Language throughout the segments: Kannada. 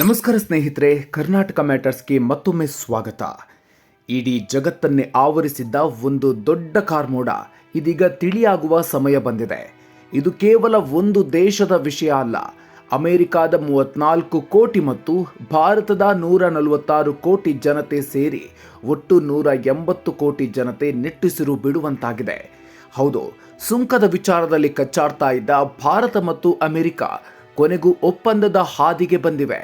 ನಮಸ್ಕಾರ ಸ್ನೇಹಿತರೆ, ಕರ್ನಾಟಕ ಮ್ಯಾಟರ್ಸ್ಗೆ ಮತ್ತೊಮ್ಮೆ ಸ್ವಾಗತ. ಇಡೀ ಜಗತ್ತನ್ನೇ ಆವರಿಸಿದ್ದ ಒಂದು ದೊಡ್ಡ ಕಾರ್ಮೋಡ ಇದೀಗ ತಿಳಿಯಾಗುವ ಸಮಯ ಬಂದಿದೆ. ಇದು ಕೇವಲ ಒಂದು ದೇಶದ ವಿಷಯ ಅಲ್ಲ, ಅಮೆರಿಕಾದ ಮೂವತ್ನಾಲ್ಕು ಕೋಟಿ ಮತ್ತು ಭಾರತದ ನೂರ ನಲವತ್ತಾರು ಕೋಟಿ ಜನತೆ ಸೇರಿ ಒಟ್ಟು ನೂರ ಎಂಬತ್ತು ಕೋಟಿ ಜನತೆ ನಿಟ್ಟುಸಿರು ಬಿಡುವಂತಾಗಿದೆ. ಹೌದು, ಸುಂಕದ ವಿಚಾರದಲ್ಲಿ ಕಚ್ಚಾಡ್ತಾ ಇದ್ದ ಭಾರತ ಮತ್ತು ಅಮೆರಿಕ ಕೊನೆಗೂ ಒಪ್ಪಂದದ ಹಾದಿಗೆ ಬಂದಿವೆ.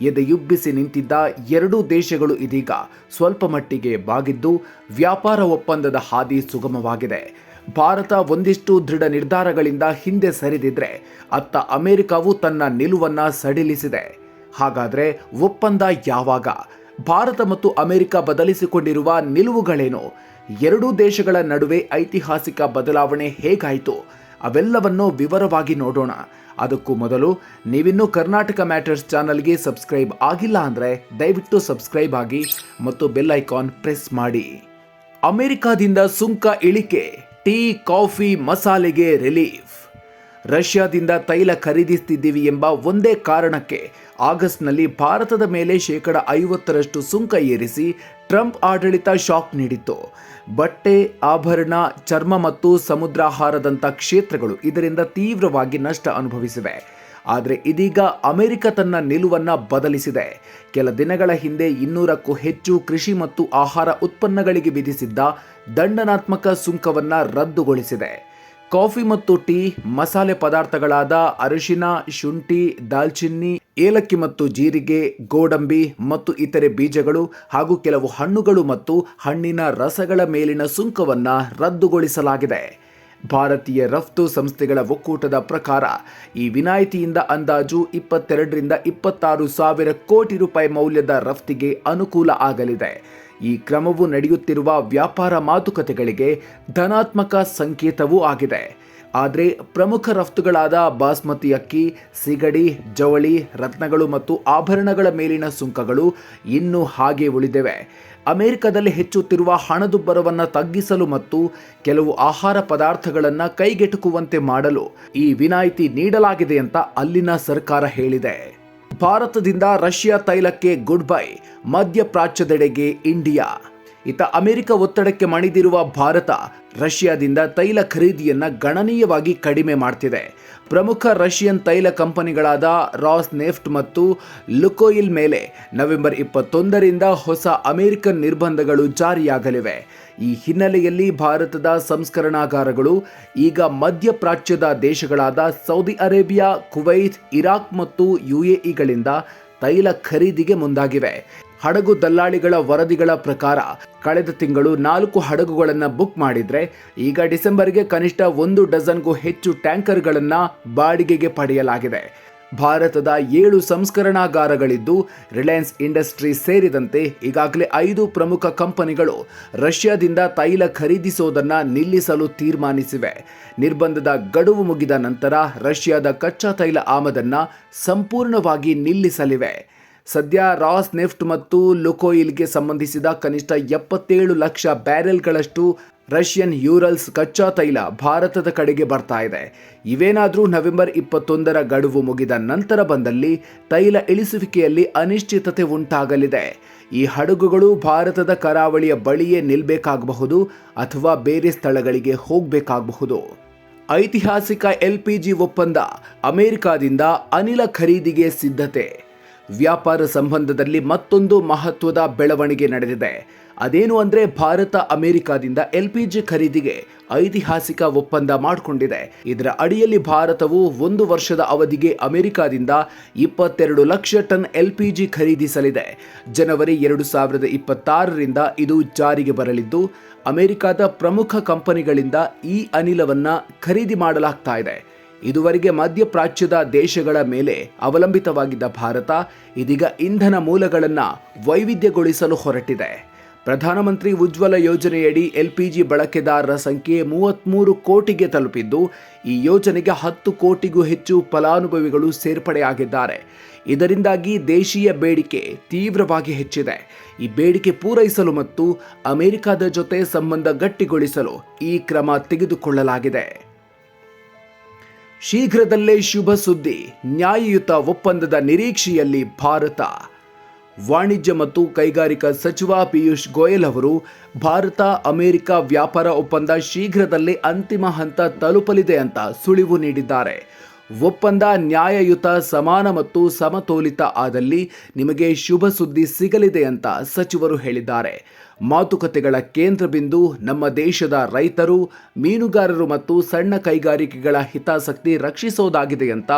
ಎದೆಯುಬ್ಬಿಸಿ ನಿಂತಿದ್ದ ಎರಡೂ ದೇಶಗಳು ಇದೀಗ ಸ್ವಲ್ಪ ಮಟ್ಟಿಗೆ ಬಾಗಿದ್ದು ವ್ಯಾಪಾರ ಒಪ್ಪಂದದ ಹಾದಿ ಸುಗಮವಾಗಿದೆ. ಭಾರತ ಒಂದಿಷ್ಟು ದೃಢ ನಿರ್ಧಾರಗಳಿಂದ ಹಿಂದೆ ಸರಿದಿದ್ರೆ ಅತ್ತ ಅಮೆರಿಕವು ತನ್ನ ನಿಲುವನ್ನ ಸಡಿಲಿಸಿದೆ. ಹಾಗಾದ್ರೆ ಒಪ್ಪಂದ ಯಾವಾಗ? ಭಾರತ ಮತ್ತು ಅಮೆರಿಕ ಬದಲಿಸಿಕೊಂಡಿರುವ ನಿಲುವುಗಳೇನು? ಎರಡೂ ದೇಶಗಳ ನಡುವೆ ಐತಿಹಾಸಿಕ ಬದಲಾವಣೆ ಹೇಗಾಯಿತು? ಅವೆಲ್ಲವನ್ನು ವಿವರವಾಗಿ ನೋಡೋಣ. ಅದಕ್ಕೂ ಮೊದಲು ನೀವಿನ್ನೂ ಕರ್ನಾಟಕ ಮ್ಯಾಟರ್ಸ್ ಚಾನಲ್ಗೆ ಸಬ್ಸ್ಕ್ರೈಬ್ ಆಗಿಲ್ಲ ಅಂದರೆ ದಯವಿಟ್ಟು ಸಬ್ಸ್ಕ್ರೈಬ್ ಆಗಿ ಮತ್ತು ಬೆಲ್ ಐಕಾನ್ ಪ್ರೆಸ್ ಮಾಡಿ. ಅಮೆರಿಕಾದಿಂದ ಸುಂಕ ಇಳಿಕೆ, ಟೀ, ಕಾಫಿ, ಮಸಾಲೆಗೆ ರಿಲೀಫ್. ರಷ್ಯಾದಿಂದ ತೈಲ ಖರೀದಿಸ್ತಿದ್ದೀವಿ ಎಂಬ ಒಂದೇ ಕಾರಣಕ್ಕೆ ಆಗಸ್ಟ್ನಲ್ಲಿ ಭಾರತದ ಮೇಲೆ ಶೇಕಡ ಐವತ್ತರಷ್ಟು ಸುಂಕ ಏರಿಸಿ ಟ್ರಂಪ್ ಆಡಳಿತ ಶಾಕ್ ನೀಡಿತ್ತು. ಬಟ್ಟೆ, ಆಭರಣ, ಚರ್ಮ ಮತ್ತು ಸಮುದ್ರಾಹಾರದಂಥ ಕ್ಷೇತ್ರಗಳು ಇದರಿಂದ ತೀವ್ರವಾಗಿ ನಷ್ಟ ಅನುಭವಿಸಿವೆ. ಆದರೆ ಇದೀಗ ಅಮೆರಿಕ ತನ್ನ ನಿಲುವನ್ನು ಬದಲಿಸಿದೆ. ಕೆಲ ದಿನಗಳ ಹಿಂದೆ ಇನ್ನೂರಕ್ಕೂ ಹೆಚ್ಚು ಕೃಷಿ ಮತ್ತು ಆಹಾರ ಉತ್ಪನ್ನಗಳಿಗೆ ವಿಧಿಸಿದ್ದ ದಂಡನಾತ್ಮಕ ಸುಂಕವನ್ನು ರದ್ದುಗೊಳಿಸಿದೆ. ಕಾಫಿ ಮತ್ತು ಟೀ, ಮಸಾಲೆ ಪದಾರ್ಥಗಳಾದ ಅರಿಶಿನ, ಶುಂಠಿ, ದಾಲ್ಚಿನ್ನಿ ಏಲಕ್ಕಿ ಮತ್ತು ಜೀರಿಗೆ, ಗೋಡಂಬಿ ಮತ್ತು ಇತರೆ ಬೀಜಗಳು ಹಾಗೂ ಕೆಲವು ಹಣ್ಣುಗಳು ಮತ್ತು ಹಣ್ಣಿನ ರಸಗಳ ಮೇಲಿನ ಸುಂಕವನ್ನು ರದ್ದುಗೊಳಿಸಲಾಗಿದೆ. ಭಾರತೀಯ ರಫ್ತು ಸಂಸ್ಥೆಗಳ ಒಕ್ಕೂಟದ ಪ್ರಕಾರ ಈ ವಿನಾಯಿತಿಯಿಂದ ಅಂದಾಜು ಇಪ್ಪತ್ತೆರಡರಿಂದ ಇಪ್ಪತ್ತಾರು ಸಾವಿರ ಕೋಟಿ ರೂಪಾಯಿ ಮೌಲ್ಯದ ರಫ್ತಿಗೆ ಅನುಕೂಲ ಆಗಲಿದೆ. ಈ ಕ್ರಮವು ನಡೆಯುತ್ತಿರುವ ವ್ಯಾಪಾರ ಮಾತುಕತೆಗಳಿಗೆ ಧನಾತ್ಮಕ ಸಂಕೇತವೂ ಆಗಿದೆ. ಆದರೆ ಪ್ರಮುಖ ರಫ್ತುಗಳಾದ ಬಾಸ್ಮತಿ ಅಕ್ಕಿ, ಸಿಗಡಿ, ಜವಳಿ, ರತ್ನಗಳು ಮತ್ತು ಆಭರಣಗಳ ಮೇಲಿನ ಸುಂಕಗಳು ಇನ್ನೂ ಹಾಗೆ ಉಳಿದಿವೆ. ಅಮೆರಿಕದಲ್ಲಿ ಹೆಚ್ಚುತ್ತಿರುವ ಹಣದುಬ್ಬರವನ್ನು ತಗ್ಗಿಸಲು ಮತ್ತು ಕೆಲವು ಆಹಾರ ಪದಾರ್ಥಗಳನ್ನು ಕೈಗೆಟುಕುವಂತೆ ಮಾಡಲು ಈ ವಿನಾಯಿತಿ ನೀಡಲಾಗಿದೆ ಅಂತ ಅಲ್ಲಿನ ಸರ್ಕಾರ ಹೇಳಿದೆ. ಭಾರತದಿಂದ ರಷ್ಯಾ ತೈಲಕ್ಕೆ ಗುಡ್ ಬೈ, ಮಧ್ಯಪ್ರಾಚ್ಯದೆಡೆಗೆ ಇಂಡಿಯಾ. ಇತ ಅಮೆರಿಕ ಒತ್ತಡಕ್ಕೆ ಮಣಿದಿರುವ ಭಾರತ, ರಷ್ಯಾದಿಂದ ತೈಲ ಖರೀದಿಯನ್ನ ಗಣನೀಯವಾಗಿ ಕಡಿಮೆ ಮಾಡ್ತಿದೆ. ಪ್ರಮುಖ ರಷ್ಯನ್ ತೈಲ ಕಂಪನಿಗಳಾದ ರಾಸ್ ನೆಫ್ಟ್ ಮತ್ತು ಲುಕೋಯಿಲ್ ಮೇಲೆ ನವೆಂಬರ್ ಇಪ್ಪತ್ತೊಂದರಿಂದ ಹೊಸ ಅಮೆರಿಕನ್ ನಿರ್ಬಂಧಗಳು ಜಾರಿಯಾಗಲಿವೆ. ಈ ಹಿನ್ನೆಲೆಯಲ್ಲಿ ಭಾರತದ ಸಂಸ್ಕರಣಾಗಾರಗಳು ಈಗ ಮಧ್ಯಪ್ರಾಚ್ಯದ ದೇಶಗಳಾದ ಸೌದಿ ಅರೇಬಿಯಾ, ಕುವೈತ್, ಇರಾಕ್ ಮತ್ತು ಯುಎಇಗಳಿಂದ ತೈಲ ಖರೀದಿಗೆ ಮುಂದಾಗಿವೆ. ಹಡಗು ದಲ್ಲಾಳಿಗಳ ವರದಿಗಳ ಪ್ರಕಾರ ಕಳೆದ ತಿಂಗಳು ನಾಲ್ಕು ಹಡಗುಗಳನ್ನು ಬುಕ್ ಮಾಡಿದರೆ ಈಗ ಡಿಸೆಂಬರ್ಗೆ ಕನಿಷ್ಠ ಒಂದು ಡಜನ್ಗೂ ಹೆಚ್ಚು ಟ್ಯಾಂಕರ್ಗಳನ್ನು ಬಾಡಿಗೆಗೆ ಪಡೆಯಲಾಗಿದೆ. ಭಾರತದ ಏಳು ಸಂಸ್ಕರಣಾಗಾರಗಳಿದ್ದು ರಿಲಯನ್ಸ್ ಇಂಡಸ್ಟ್ರಿ ಸೇರಿದಂತೆ ಈಗಾಗಲೇ ಐದು ಪ್ರಮುಖ ಕಂಪನಿಗಳು ರಷ್ಯಾದಿಂದ ತೈಲ ಖರೀದಿಸೋದನ್ನು ನಿಲ್ಲಿಸಲು ತೀರ್ಮಾನಿಸಿವೆ. ನಿರ್ಬಂಧದ ಗಡುವು ಮುಗಿದ ನಂತರ ರಷ್ಯಾದ ಕಚ್ಚಾ ತೈಲ ಆಮದನ್ನು ಸಂಪೂರ್ಣವಾಗಿ ನಿಲ್ಲಿಸಲಿವೆ. ಸದ್ಯ ರಾಸ್ ನೆಫ್ಟ್ ಮತ್ತು ಲುಕೋಯಿಲ್ಗೆ ಸಂಬಂಧಿಸಿದ ಕನಿಷ್ಠ ಎಪ್ಪತ್ತೇಳು ಲಕ್ಷ ಬ್ಯಾರೆಲ್ಗಳಷ್ಟು ರಷ್ಯನ್ ಯೂರಲ್ಸ್ ಕಚ್ಚಾ ತೈಲ ಭಾರತದ ಕಡೆಗೆ ಬರ್ತಾ ಇದೆ. ಇವೇನಾದರೂ ನವೆಂಬರ್ ಇಪ್ಪತ್ತೊಂದರ ಗಡುವು ಮುಗಿದ ನಂತರ ಬಂದಲ್ಲಿ ತೈಲ ಇಳಿಸುವಿಕೆಯಲ್ಲಿ ಅನಿಶ್ಚಿತತೆ ಉಂಟಾಗಲಿದೆ. ಈ ಹಡಗುಗಳು ಭಾರತದ ಕರಾವಳಿಯ ಬಳಿಯೇ ನಿಲ್ಬೇಕಾಗಬಹುದು ಅಥವಾ ಬೇರೆ ಸ್ಥಳಗಳಿಗೆ ಹೋಗಬೇಕಾಗಬಹುದು. ಐತಿಹಾಸಿಕ ಎಲ್ಪಿಜಿ ಒಪ್ಪಂದ ಅಮೆರಿಕಾದಿಂದ ಅನಿಲ ಖರೀದಿಗೆ ಸಿದ್ಧತೆ. ವ್ಯಾಪಾರ ಸಂಬಂಧದಲ್ಲಿ ಮತ್ತೊಂದು ಮಹತ್ವದ ಬೆಳವಣಿಗೆ ನಡೆದಿದೆ. ಅದೇನು ಅಂದರೆ ಭಾರತ ಅಮೆರಿಕಾದಿಂದ ಎಲ್ ಪಿ ಜಿ ಖರೀದಿಗೆ ಐತಿಹಾಸಿಕ ಒಪ್ಪಂದ ಮಾಡಿಕೊಂಡಿದೆ. ಇದರ ಅಡಿಯಲ್ಲಿ ಭಾರತವು ಒಂದು ವರ್ಷದ ಅವಧಿಗೆ ಅಮೆರಿಕಾದಿಂದ ಇಪ್ಪತ್ತೆರಡು lakh ton L P G ಖರೀದಿಸಲಿದೆ. ಜನವರಿ ಎರಡು ಸಾವಿರದ ಇಪ್ಪತ್ತಾರರಿಂದ ಇದು ಜಾರಿಗೆ ಬರಲಿದ್ದು, ಅಮೆರಿಕಾದ ಪ್ರಮುಖ ಕಂಪನಿಗಳಿಂದ ಈ ಅನಿಲವನ್ನು ಖರೀದಿ ಮಾಡಲಾಗ್ತಾ ಇದೆ. ಇದುವರೆಗೆ ಮಧ್ಯಪ್ರಾಚ್ಯದ ದೇಶಗಳ ಮೇಲೆ ಅವಲಂಬಿತವಾಗಿದ್ದ ಭಾರತ ಇದೀಗ ಇಂಧನ ಮೂಲಗಳನ್ನು ವೈವಿಧ್ಯಗೊಳಿಸಲು ಹೊರಟಿದೆ. ಪ್ರಧಾನಮಂತ್ರಿ ಉಜ್ವಲ ಯೋಜನೆಯಡಿ ಎಲ್ಪಿಜಿ ಬಳಕೆದಾರರ ಸಂಖ್ಯೆ ಮೂವತ್ತ್ಮೂರು ಕೋಟಿಗೆ ತಲುಪಿದ್ದು, ಈ ಯೋಜನೆಗೆ ಹತ್ತು ಕೋಟಿಗೂ ಹೆಚ್ಚು ಫಲಾನುಭವಿಗಳು ಸೇರ್ಪಡೆಯಾಗಿದ್ದಾರೆ. ಇದರಿಂದಾಗಿ ದೇಶೀಯ ಬೇಡಿಕೆ ತೀವ್ರವಾಗಿ ಹೆಚ್ಚಿದೆ. ಈ ಬೇಡಿಕೆ ಪೂರೈಸಲು ಮತ್ತು ಅಮೆರಿಕದ ಜೊತೆ ಸಂಬಂಧ ಗಟ್ಟಿಗೊಳಿಸಲು ಈ ಕ್ರಮ ತೆಗೆದುಕೊಳ್ಳಲಾಗಿದೆ. ಶೀಘ್ರದಲ್ಲೇ ಶುಭ ಸುದ್ದಿ. ನ್ಯಾಯಯುತ ಒಪ್ಪಂದದ ನಿರೀಕ್ಷೆಯಲ್ಲಿ ಭಾರತ. ವಾಣಿಜ್ಯ ಮತ್ತು ಕೈಗಾರಿಕಾ ಸಚಿವ ಪಿಯೂಷ್ ಗೋಯಲ್ ಅವರು, ಭಾರತ ಅಮೆರಿಕ ವ್ಯಾಪಾರ ಒಪ್ಪಂದ ಶೀಘ್ರದಲ್ಲೇ ಅಂತಿಮ ಹಂತ ತಲುಪಲಿದೆ ಅಂತ ಸುಳಿವು ನೀಡಿದ್ದಾರೆ. ಒಪ್ಪಂದ ನ್ಯಾಯಯುತ, ಸಮಾನ ಮತ್ತು ಸಮತೋಲಿತ ಆದಲ್ಲಿ ನಿಮಗೆ ಶುಭ ಸುದ್ದಿ ಸಿಗಲಿದೆ ಅಂತ ಸಚಿವರು ಹೇಳಿದ್ದಾರೆ. ಮಾತುಕತೆಗಳ ಕೇಂದ್ರ ಬಿಂದು ನಮ್ಮ ದೇಶದ ರೈತರು, ಮೀನುಗಾರರು ಮತ್ತು ಸಣ್ಣ ಕೈಗಾರಿಕೆಗಳ ಹಿತಾಸಕ್ತಿ ರಕ್ಷಿಸೋದಾಗಿದೆ ಅಂತ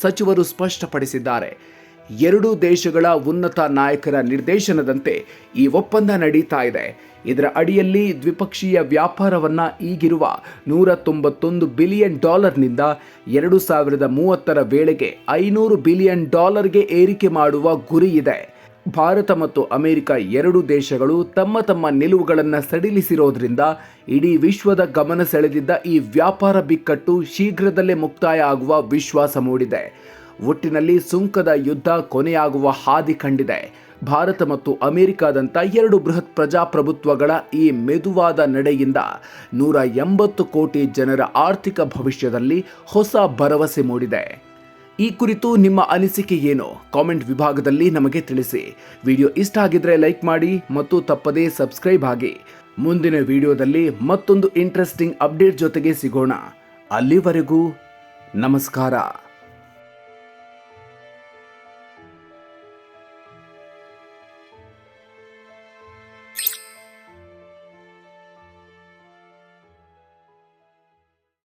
ಸಚಿವರು ಸ್ಪಷ್ಟಪಡಿಸಿದ್ದಾರೆ. ಎರಡೂ ದೇಶಗಳ ಉನ್ನತ ನಾಯಕರ ನಿರ್ದೇಶನದಂತೆ ಈ ಒಪ್ಪಂದ ನಡೀತಾ ಇದೆ. ಇದರ ಅಡಿಯಲ್ಲಿ ದ್ವಿಪಕ್ಷೀಯ ವ್ಯಾಪಾರವನ್ನು ಈಗಿರುವ ನೂರ ತೊಂಬತ್ತೊಂದು ಬಿಲಿಯನ್ ಡಾಲರ್ನಿಂದ ಎರಡು ಸಾವಿರದ ಮೂವತ್ತರ ವೇಳೆಗೆ ಐನೂರು ಬಿಲಿಯನ್ ಡಾಲರ್ಗೆ ಏರಿಕೆ ಮಾಡುವ ಗುರಿ ಇದೆ. ಭಾರತ ಮತ್ತು ಅಮೆರಿಕ ಎರಡು ದೇಶಗಳು ತಮ್ಮ ತಮ್ಮ ನಿಲುವುಗಳನ್ನು ಸಡಿಲಿಸಿರೋದ್ರಿಂದ ಇಡೀ ವಿಶ್ವದ ಗಮನ ಸೆಳೆದಿದ್ದ ಈ ವ್ಯಾಪಾರ ಬಿಕ್ಕಟ್ಟು ಶೀಘ್ರದಲ್ಲೇ ಮುಕ್ತಾಯ ಆಗುವ ವಿಶ್ವಾಸ ಮೂಡಿದೆ. ಒಟ್ಟಿನಲ್ಲಿ ಸುಂಕದ ಯುದ್ಧ ಕೊನೆಯಾಗುವ ಹಾದಿ ಕಂಡಿದೆ. ಭಾರತ ಮತ್ತು ಅಮೆರಿಕದಂಥ ಎರಡು ಬೃಹತ್ ಪ್ರಜಾಪ್ರಭುತ್ವಗಳ ಈ ಮೆದುವಾದ ನಡೆಯಿಂದ ನೂರ ಎಂಬತ್ತು ಕೋಟಿ ಜನರ ಆರ್ಥಿಕ ಭವಿಷ್ಯದಲ್ಲಿ ಹೊಸ ಭರವಸೆ ಮೂಡಿದೆ. ಈ ಕುರಿತು ನಿಮ್ಮ ಅನಿಸಿಕೆ ಏನು? ಕಾಮೆಂಟ್ ವಿಭಾಗದಲ್ಲಿ ನಮಗೆ ತಿಳಿಸಿ. ವಿಡಿಯೋ ಇಷ್ಟ ಆಗಿದ್ರೆ ಲೈಕ್ ಮಾಡಿ ಮತ್ತು ತಪ್ಪದೇ ಸಬ್ಸ್ಕ್ರೈಬ್ ಆಗಿ. ಮುಂದಿನ ವಿಡಿಯೋದಲ್ಲಿ ಮತ್ತೊಂದು ಇಂಟ್ರೆಸ್ಟಿಂಗ್ ಅಪ್ಡೇಟ್ ಜೊತೆಗೆ ಸಿಗೋಣ. ಅಲ್ಲಿವರೆಗೂ ನಮಸ್ಕಾರ.